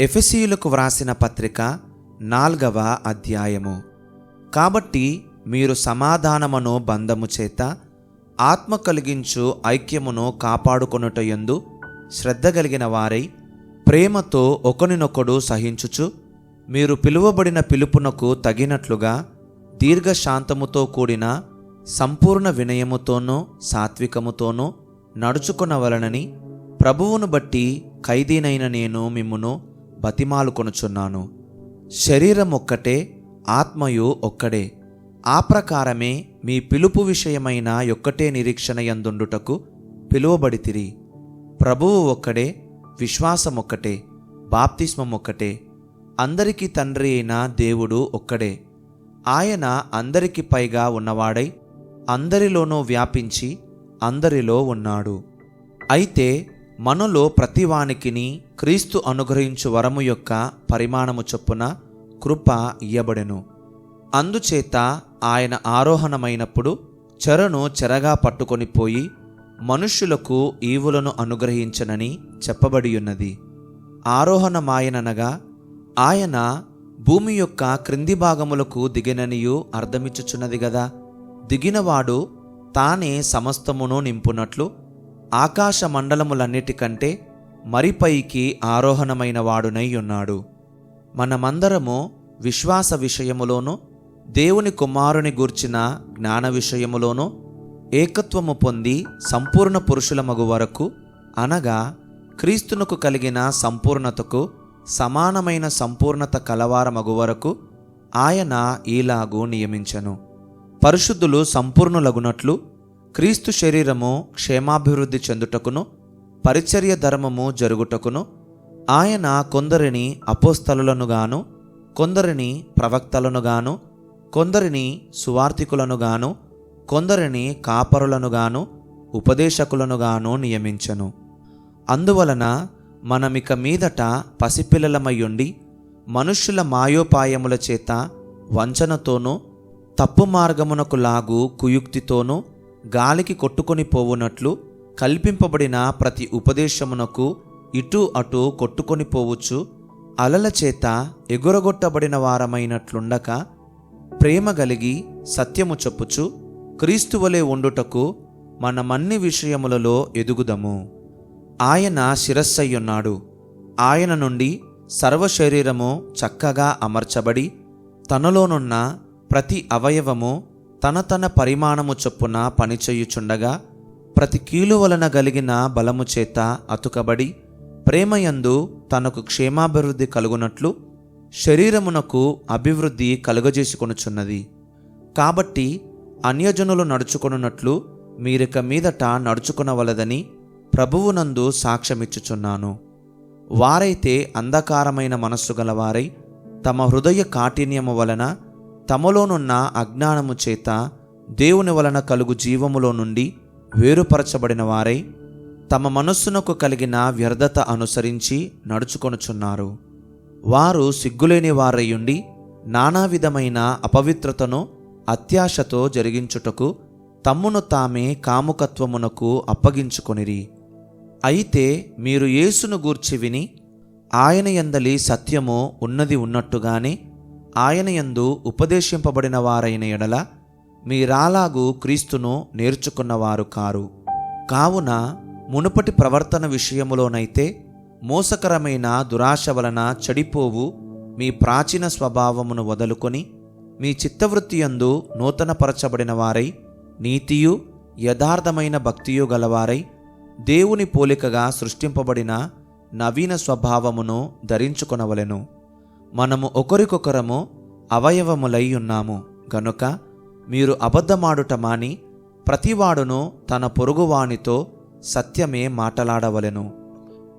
ఎఫెసీయులకు వ్రాసిన పత్రిక నాల్గవ అధ్యాయము. కాబట్టి మీరు సమాధానమును బంధము చేత ఆత్మ కలిగించు ఐక్యమును కాపాడుకొనుటయందు శ్రద్ధ కలిగిన వారై ప్రేమతో ఒకనినొకడు సహించుచు మీరు పిలువబడిన పిలుపునకు తగినట్లుగా దీర్ఘశాంతముతో కూడిన సంపూర్ణ వినయముతోనూ సాత్వికముతోనూ నడుచుకొనవలనని ప్రభువును బట్టి ఖైదీనైన నేను మిమ్మును బతిమాలుకొనుచున్నాను శరీరం ఒక్కటే ఆత్మయు ఒక్కడే. ఆ ప్రకారమే మీ పిలుపు విషయమైన ఒక్కటే నిరీక్షణ ఎందుండుటకు పిలువబడితిరి. ప్రభువు ఒక్కడే విశ్వాసం ఒక్కటే బాప్తిస్మం ఒక్కటే. అందరికీ తండ్రి అయిన దేవుడు ఒక్కడే. ఆయన అందరికి పైగా ఉన్నవాడై అందరిలోనూ వ్యాపించి అందరిలో ఉన్నాడు. అయితే మనలో ప్రతివానికిని క్రీస్తు అనుగ్రహించు వరము యొక్క పరిమాణము చొప్పున కృప ఇయ్యబడెను. అందుచేత ఆయన ఆరోహణమైనప్పుడు చెరను చెరగా పట్టుకొని పోయి మనుష్యులకు ఈవులను అనుగ్రహించనని చెప్పబడి ఉన్నది ఆరోహణమాయననగా ఆయన భూమి యొక్క క్రింది భాగములకు దిగిననియు అర్థమిచ్చుచున్నది గదా. దిగినవాడు తానే సమస్తమును నింపునట్లు ఆకాశ మండలములన్నిటికంటే మరిపైకి ఆరోహణమైన వాడునై ఉన్నాడు. మనమందరము విశ్వాస విషయములోనూ దేవుని కుమారుని గూర్చిన జ్ఞాన విషయములోనూ ఏకత్వము పొంది సంపూర్ణ పురుషులమగు వరకు అనగా క్రీస్తునకు కలిగిన సంపూర్ణతకు సమానమైన సంపూర్ణత కలవారమగు వరకు ఆయన ఈలాగూ నియమించెను. పరిశుద్ధులు సంపూర్ణులగునట్లు క్రీస్తు శరీరము క్షేమాభివృద్ధి చెందుటకును పరిచర్య ధర్మము జరుగుటకును ఆయన కొందరిని అపోస్తలులనుగాను కొందరిని ప్రవక్తలనుగాను కొందరిని సువార్థికులను గాను కొందరిని కాపరులనుగాను ఉపదేశకులనుగాను ఉపదేశకులను గాను అందువలన మనమిక మీదట పసిపిల్లలమయ్యుండి మనుష్యుల మాయోపాయముల చేత వంచనతోనూ తప్పు మార్గమునకు లాగు కుయుక్తితోనూ గాలికి కొట్టుకొని పోవునట్లు కల్పింపబడిన ప్రతి ఉపదేశమునకు ఇటు అటు కొట్టుకొని పోవచ్చు అలల చేత ఎగురగొట్టబడిన వారమైనట్లుండక ప్రేమ కలిగి సత్యము చెప్పుచు క్రీస్తువలే ఉండుటకు మనమన్ని విషయములలో ఎదుగుదము. ఆయన శిరస్సయ్యున్నాడు. ఆయన నుండి సర్వశరీరము చక్కగా అమర్చబడి తనలోనున్న ప్రతి అవయవము తన తన పరిమాణము చొప్పున పనిచేయుచుండగా ప్రతి కీలు వలన కలిగిన బలము చేత అతుకబడి ప్రేమయందు తనకు క్షేమాభివృద్ధి కలుగునట్లు శరీరమునకు అభివృద్ధి కలుగజేసుకొనుచున్నది. కాబట్టి అన్యజనులు నడుచుకొనున్నట్లు మీరిక మీదట నడుచుకునవలదని ప్రభువునందు సాక్ష్యమిచ్చుచున్నాను. వారైతే అంధకారమైన మనస్సు గలవారై తమ హృదయ కాఠిన్యము వలన తమలోనున్న అజ్ఞానము చేత దేవుని వలన కలుగు జీవములో నుండి వేరుపరచబడిన వారై తమ మనస్సునకు కలిగిన వ్యర్థత అనుసరించి నడుచుకొనుచున్నారు. వారు సిగ్గులేని వారయ్యుండి నానా విధమైన అపవిత్రతను అత్యాశతో జరిగించుటకు తమ్మును తామే కాముకత్వమునకు అప్పగించుకొనిరి. అయితే మీరు యేసును గూర్చి విని ఆయన ఎందలి సత్యము ఉన్నది ఉన్నట్టుగానే ఆయన యందు ఉపదేశింపబడిన వారైన ఎడల మీరాలాగు క్రీస్తును నేర్చుకున్నవారు కారు. కావున మునుపటి ప్రవర్తన విషయములోనైతే మోసకరమైన దురాశ వలన చెడిపోవు మీ ప్రాచీన స్వభావమును వదులుకొని మీ చిత్తవృత్తి యందు నూతనపరచబడిన వారై నీతియు యథార్థమైన భక్తియు గలవారై దేవుని పోలికగా సృష్టింపబడిన నవీన స్వభావమును ధరించుకొనవలెను. మనము ఒకరికొకరము అవయవములై ఉన్నాము. గనుక మీరు అబద్ధమాడుట మాని ప్రతివాడును తన పొరుగువానితో సత్యమే మాటలాడవలెను.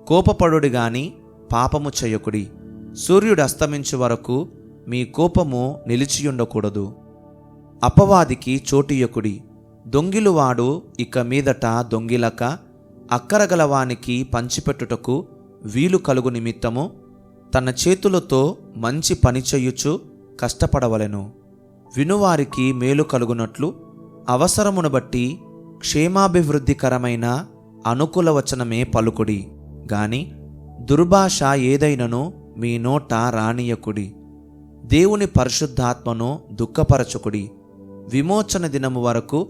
కోపపడుడి గాని పాపము చేయకుడి. సూర్యుడు అస్తమించు వరకు మీ కోపము నిలిచియుండకూడదు. అపవాదికి చోటియకుడి దొంగిలువాడు ఇక మీదట దొంగిలక అక్కరగలవానికి పంచిపెట్టుటకు వీలు కలుగు నిమిత్తము తన చేతులతో మంచి పని చేయుచు కష్టపడవలెను. వినువారికి మేలు కలుగునట్లు అవసరమును బట్టి క్షేమాభివృద్ధికరమైన అనుకూల వచనమే పలుకుడి. గాని దుర్భాష ఏదైనను మీ నోట రానియకుడి. దేవుని పరిశుద్ధాత్మను దుఃఖపరచుకుడి. విమోచన దినము వరకు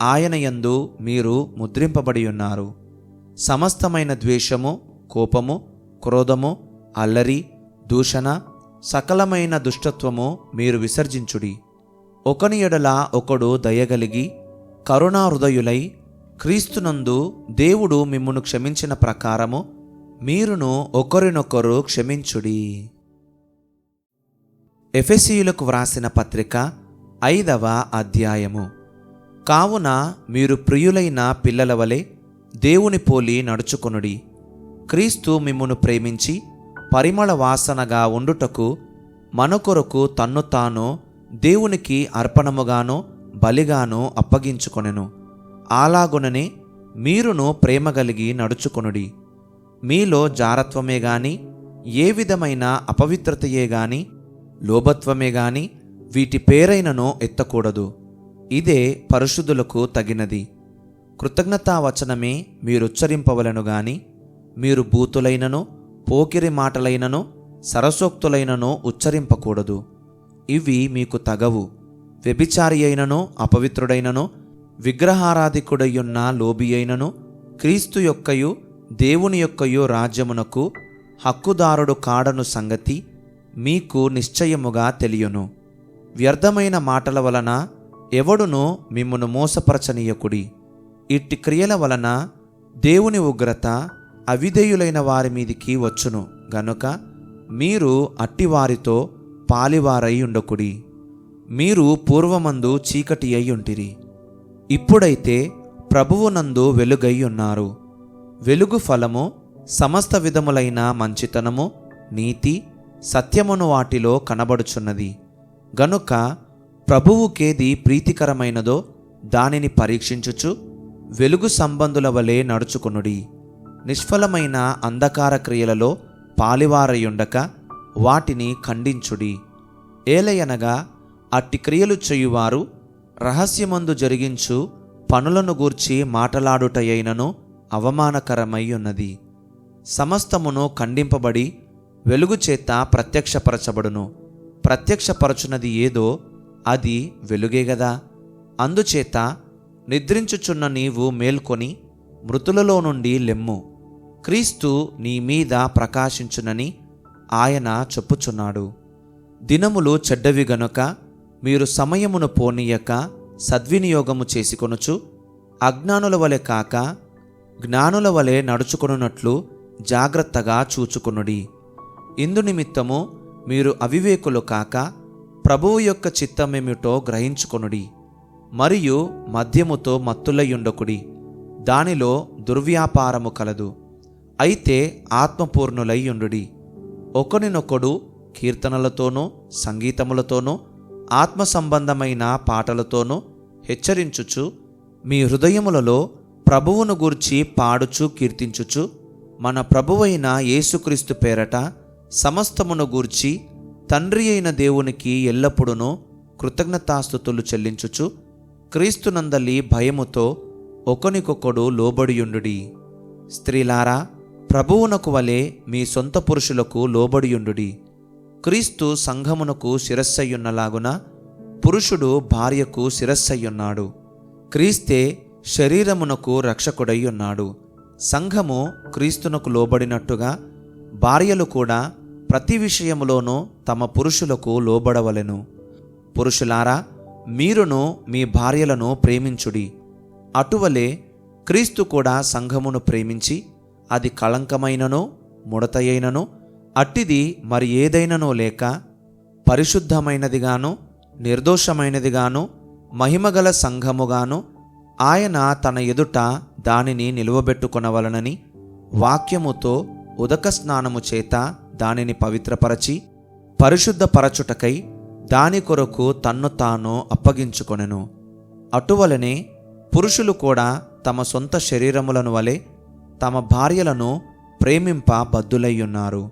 ఆయన యందు మీరు ముద్రింపబడి ఉన్నారు. సమస్తమైన ద్వేషము కోపము క్రోధము అల్లరి దూషణ సకలమైన దుష్టత్వము మీరు విసర్జించుడి. ఒకని ఎడల ఒకడు దయగలిగి కరుణాహృదయులై క్రీస్తునందు దేవుడు మిమ్మును క్షమించిన ప్రకారము మీరును ఒకరినొకరు క్షమించుడి. ఎఫెసీయులకు వ్రాసిన పత్రిక ఐదవ అధ్యాయము. కావున మీరు ప్రియులైన పిల్లల వలె దేవుని పోలి నడుచుకొనుడి. క్రీస్తు మిమ్మును ప్రేమించి పరిమళ వాసనగా ఉండుటకు మనకొరకు తన్ను తాను దేవునికి అర్పణముగాను బలిగాను అప్పగించుకొనెను. అలాగుననే మీరును ప్రేమ కలిగి నడుచుకొనుడి. మీలో జారత్వమే గాని ఏ విధమైన అపవిత్రతయే గాని లోభత్వమే గాని వీటి పేరైనను ఎత్తకూడదు. ఇదే పరిశుద్ధులకు తగినది. కృతజ్ఞతావచనమే మీరుచ్చరింపవలను గాని మీరు బూతులైనను పోకిరి మాటలైనను సరసోక్తులైనను ఉచ్చరింపకూడదు. ఇవి మీకు తగవు. వ్యభిచారి అయినను అపవిత్రుడైనను విగ్రహారాధికుడయ్యున్న లోబి అయినను క్రీస్తు యొక్కయు దేవుని యొక్కయు రాజ్యమునకు హక్కుదారుడు కాడను సంగతి మీకు నిశ్చయముగా తెలియను. వ్యర్థమైన మాటల వలన ఎవడును మిమ్మును మోసపరచనీయకుడి. ఇట్టి క్రియల వలన దేవుని ఉగ్రత అవిధేయులైన వారి మీదికి వచ్చును. గనుక మీరు అట్టివారితో పాలివారై ఉండకుడి. మీరు పూర్వమందు చీకటి అయి ఉంటిరి. ఇప్పుడైతే ప్రభువునందు వెలుగై ఉన్నారు. వెలుగు ఫలము సమస్త విధములైన మంచితనము నీతి సత్యమును వాటిలో కనబడుచున్నది. గనుక ప్రభువుకేది ప్రీతికరమైనదో దానిని పరీక్షించుచు వెలుగు సంబంధుల వలె నడుచుకునుడి. నిష్ఫలమైన అంధకార క్రియలలో పాలివారయుండక వాటిని ఖండించుడి. ఏలయనగా అట్టి క్రియలు చేయువారు రహస్యమందు జరిగించు పనులను గూర్చి మాటలాడుటయైనను అవమానకరమై ఉన్నది సమస్తమును ఖండింపబడి వెలుగు చేత ప్రత్యక్షపరచబడును. ప్రత్యక్షపరచునది ఏదో అది వెలుగే గదా. అందుచేత నిద్రించుచున్న నీవు మేల్కొని మృతులలో నుండి లెమ్ము. క్రీస్తు నీ మీద ప్రకాశించునని ఆయన చెప్పుచున్నాడు. దినములు చెడ్డవి గనుక మీరు సమయమును పోనీయక సద్వినియోగము చేసుకొనుచు అజ్ఞానుల వలె కాక జ్ఞానుల వలె నడుచుకొనున్నట్లు జాగ్రత్తగా చూచుకొనుడి. ఇందు నిమిత్తము మీరు అవివేకులు కాక ప్రభువు యొక్క చిత్తమేమిటో గ్రహించుకొనుడి. మరియు మద్యముతో మత్తులయ్యుండకుడి దానిలో దుర్వ్యాపారము కలదు. అయితే ఆత్మపూర్ణులై ఉండుడి కీర్తనలతోనూ సంగీతములతోనూ ఆత్మ సంబంధమైన పాటలతోనూ హెచ్చరించుచు మీ హృదయములలో ప్రభువును గూర్చి పాడుచు కీర్తించుచు మన ప్రభువైన యేసుక్రీస్తు పేరట సమస్తమును గూర్చి తండ్రి అయిన దేవునికి ఎల్లప్పుడూ కృతజ్ఞతాస్థుతులు చెల్లించుచు క్రీస్తునందలి భయముతో ఒకనికొకడు లోబడియుండుడి. స్త్రీలారా ప్రభువునకు వలె మీ సొంత పురుషులకు లోబడియుండుడి. క్రీస్తు సంఘమునకు శిరస్సయ్యున్నలాగున పురుషుడు భార్యకు శిరస్సయ్యున్నాడు. క్రీస్తే శరీరమునకు రక్షకుడై ఉన్నాడు సంఘము క్రీస్తునకు లోబడినట్టుగా భార్యలు కూడా ప్రతి విషయములోనూ తమ పురుషులకు లోబడవలెను. పురుషులారా మీరును మీ భార్యలను ప్రేమించుడి. అటువలే క్రీస్తు కూడా సంఘమును ప్రేమించి అది కళంకమైననో ముడతయైననో అట్టిది మరి ఏదైననో లేక పరిశుద్ధమైనదిగాను నిర్దోషమైనదిగాను మహిమగల సంఘముగాను ఆయన తన ఎదుట దానిని నిలువబెట్టుకొనవలనని వాక్యముతో ఉదక స్నానము చేత దానిని పవిత్రపరచి పరిశుద్ధపరచుటకై దాని కొరకు తన్ను తాను అప్పగించుకొనెను. అటువలనే పురుషులు కూడా తమ సొంత శరీరములను వలె తమ భార్యలను ప్రేమింప బద్దులయ్యున్నారు.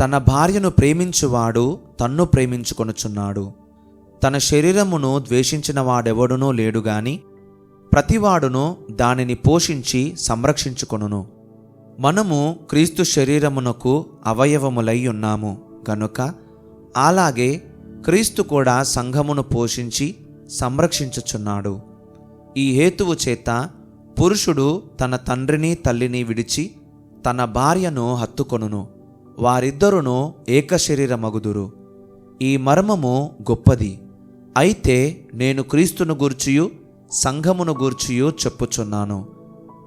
తన భార్యను ప్రేమించువాడు తన్ను ప్రేమించుకొనుచున్నాడు. తన శరీరమును ద్వేషించిన వాడెవడునూ లేడు గాని ప్రతివాడును దానిని పోషించి సంరక్షించుకొనును. మనము క్రీస్తు శరీరమునకు అవయవములై ఉన్నాము గనుక అలాగే క్రీస్తు కూడా సంఘమును పోషించి సంరక్షించుచున్నాడు. ఈ హేతువు చేత పురుషుడు తన తండ్రిని తల్లిని విడిచి తన భార్యను హత్తుకొనును. వారిద్దరును ఏకశరీరమగుదురు ఈ మర్మము గొప్పది. అయితే నేను క్రీస్తును గూర్చియు సంఘమును గూర్చియు చెప్పుచున్నాను.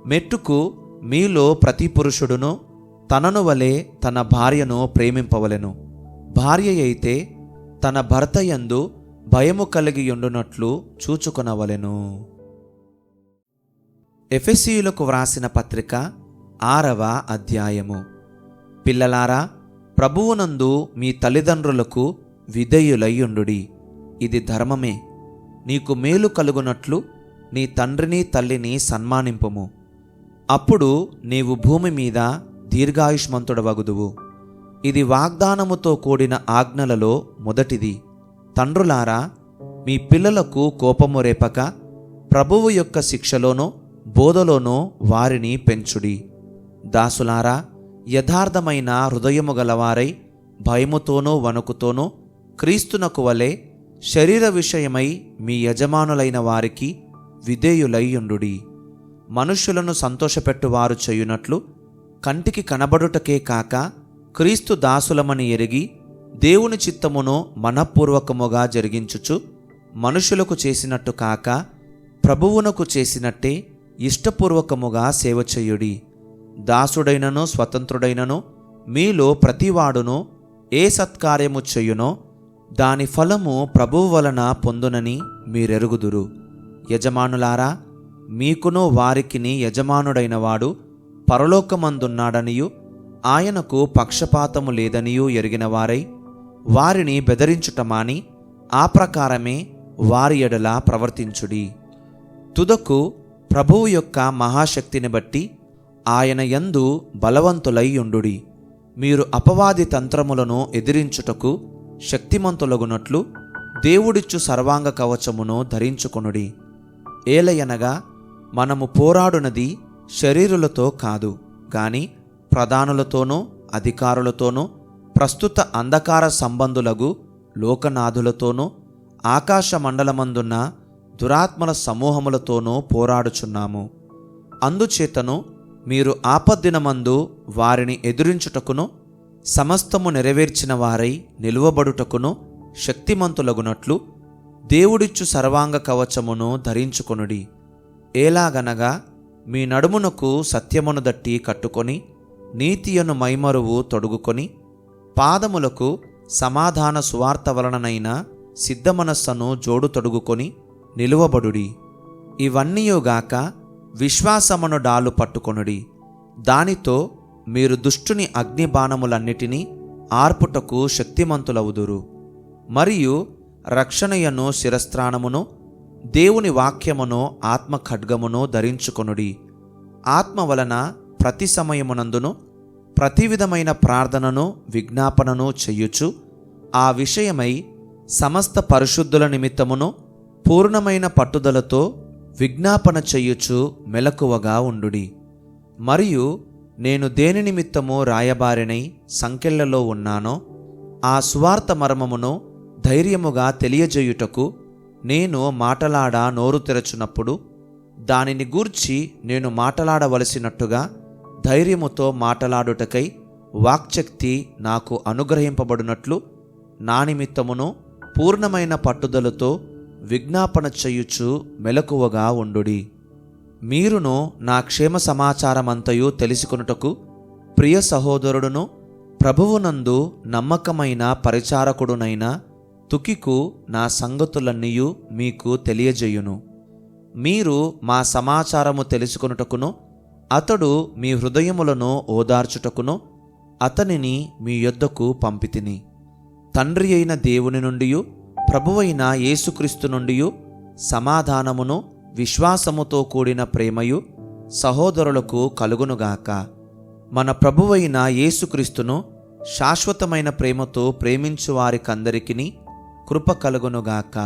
మెట్టుకు మీలో ప్రతి పురుషుడును తనను వలె తన భార్యను ప్రేమింపవలెను. భార్య అయితే తన భర్త యందు భయము కలిగి ఉండునట్లు చూచుకొనవలెను. ఎఫెసీయులకు వ్రాసిన పత్రిక ఆరవ అధ్యాయము. పిల్లలారా ప్రభువునందు మీ తల్లిదండ్రులకు విధేయులయ్యుండుడి. ఇది ధర్మమే. నీకు మేలు కలుగునట్లు నీ తండ్రిని తల్లిని సన్మానింపుము. అప్పుడు నీవు భూమి మీద దీర్ఘాయుష్మంతుడవగుదువు. ఇది వాగ్దానముతో కూడిన ఆజ్ఞలలో మొదటిది. తండ్రులారా మీ పిల్లలకు కోపము రేపక ప్రభువు యొక్క శిక్షలోనో బోధలోనో వారిని పెంచుడి. దాసులారా యథార్థమైన హృదయము గలవారై భయముతోనూ వణుకుతోనూ క్రీస్తునకు వలె శరీర విషయమై మీ యజమానులైన వారికి విధేయులైయుండుడి మనుష్యులను సంతోషపెట్టువారు చేయునట్లు కంటికి కనబడుటకే కాక క్రీస్తు దాసులమని ఎరిగి దేవుని చిత్తమును మనఃపూర్వకముగా జరిగించుచు మనుషులకు చేసినట్టు కాక ప్రభువునకు చేసినట్టే ఇష్టపూర్వకముగా సేవ చేయుడి. దాసుడైనను స్వతంత్రుడైనను మీలో ప్రతివాడును ఏ సత్కార్యము చెయ్యునో దాని ఫలము ప్రభువు వలన పొందునని మీరెరుగుదురు. యజమానులారా మీకును వారికిని యజమానుడైన వాడు పరలోకమందున్నాడనియు ఆయనకు పక్షపాతము లేదనియూ ఎరిగిన వారై వారిని బెదిరించుటమాని ఆ ప్రకారమే వారి ఎడలా ప్రవర్తించుడి. తుదకు ప్రభువు యొక్క మహాశక్తిని బట్టి ఆయన యందు బలవంతులైయుండుడి మీరు అపవాది తంత్రములను ఎదిరించుటకు శక్తిమంతులగునట్లు దేవుడిచ్చు సర్వాంగ కవచమును ధరించుకొనుడి. ఏలయనగా మనము పోరాడునది శరీరులతో కాదు గాని ప్రధానులతోనూ అధికారులతోనూ ప్రస్తుత అంధకార సంబంధులగు లోకనాథులతోనూ ఆకాశ మండలమందున్న దురాత్మల సమూహములతోనూ పోరాడుచున్నాము. అందుచేతను మీరు ఆపద్దినమందు వారిని ఎదురించుటకును సమస్తము నెరవేర్చిన వారై నిలువబడుటకును శక్తిమంతులగునట్లు దేవుడిచ్చు సర్వాంగ కవచమును ధరించుకొనుడి. ఏలాగనగా మీ నడుమునకు సత్యమును దట్టి కట్టుకొని నీతియను మైమరువు తొడుగుకొని పాదములకు సమాధాన సువార్త వలననైన సిద్ధమనస్సను జోడు తొడుగుకొని నిలువబడుడి. ఇవన్నీయుగాక విశ్వాసమును డాలు పట్టుకొనుడి. దానితో మీరు దుష్టుని అగ్నిబాణములన్నిటినీ ఆర్పుటకు శక్తిమంతులవుదురు. మరియు రక్షణయను శిరస్త్రాణమును దేవుని వాక్యమును ఆత్మ ఖడ్గమును ధరించుకొనుడి. ఆత్మ వలన ప్రతి సమయమునందును ప్రతి విధమైన ప్రార్థనను విజ్ఞాపనను చెయ్యుచు ఆ విషయమై సమస్త పరిశుద్ధుల నిమిత్తమును పూర్ణమైన పట్టుదలతో విజ్ఞాపన చెయ్యుచు మెలకువగా ఉండుడి. మరియు నేను దేని నిమిత్తము రాయబారినై సంకెళ్ళలో ఉన్నానో ఆ స్వార్థ మర్మమును ధైర్యముగా తెలియజేయుటకు నేను మాటలాడ నోరు తెరచునప్పుడు దానిని గూర్చి నేను మాటలాడవలసినట్టుగా ధైర్యముతో మాటలాడుటకై వాక్శక్తి నాకు అనుగ్రహింపబడినట్లు నా నిమిత్తమును పూర్ణమైన పట్టుదలతో విజ్ఞాపన చేయుచు మెలకువగా ఉండుడి. మీరును నా క్షేమ సమాచారమంతయు తెలుసుకొనుటకు ప్రియ సహోదరుడును ప్రభువునందు నమ్మకమైన పరిచారకుడునైన తుకికు నా సంగతులన్నీయు మీకు తెలియజేయును. మీరు మా సమాచారము తెలుసుకొనుటకును అతడు మీ హృదయములను ఓదార్చుటకును అతనిని మీ యొద్దకు పంపితిని. తండ్రి అయిన దేవుని నుండియూ ప్రభువైన యేసుక్రీస్తు నుండి సమాధానమును విశ్వాసముతో కూడిన ప్రేమయు సహోదరులకు కలుగునుగాక. మన ప్రభువైన యేసుక్రీస్తును శాశ్వతమైన ప్రేమతో ప్రేమించువారికందరికీ కృప కలుగునుగాక.